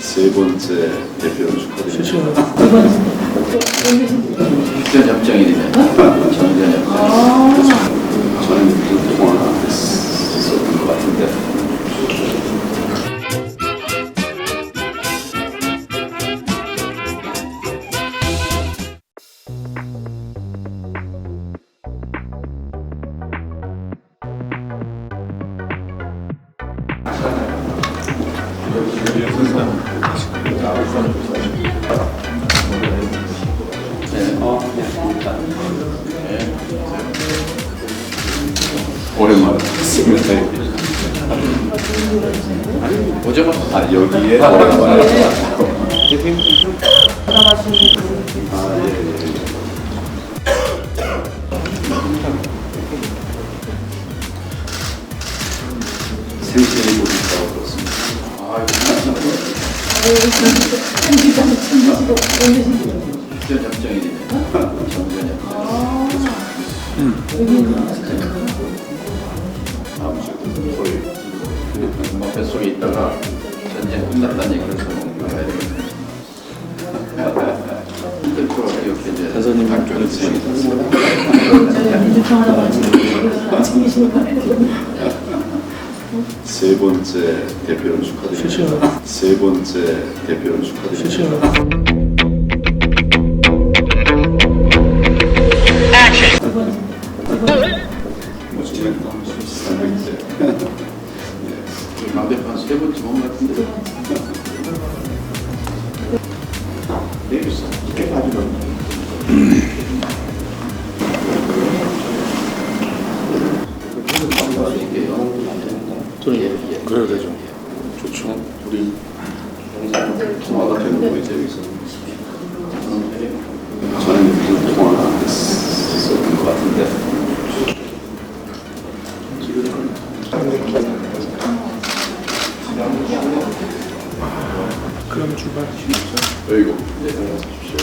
세 번째 대표를 축하드립니다. 전 협정이네. 정전 협정. 저는 무슨 통화가 됐었던 것 같은데 오랜만에 뵙습니다. 오죠? 아 여기에 오랜만에 생신이 곧 있다고 들었습니다. 전 협정이네. 정전 협정. 다음 주에 토요일 뭐 뱃속에 있다가 전쟁 끝났다는 얘기를 좀 알아야 되겠네. 끝으로 이렇게 이제 선생님 학교를 진행이 됐어요. 세 번째 대표를 축하드립니다. 세 번째 대표를 축하드립니다. 뭐세 번째 몸 같은데. 내일 있어. 이렇게 가지고. 그래야 되죠. 좋죠. 우리 통화가 되는 거 이제 여기서. 저는 무슨 통화가 됐었던 것 같은데. 그럼 출발하시죠. 어이구. 네, 안녕하십시오.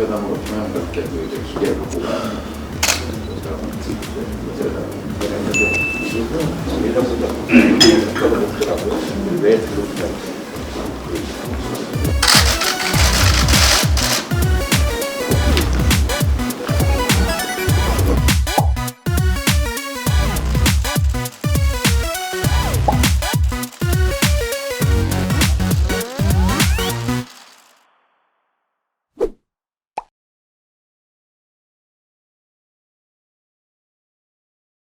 wiadomo, miałem tak jakby jakiś wielki plan. Nie razu tak, która była,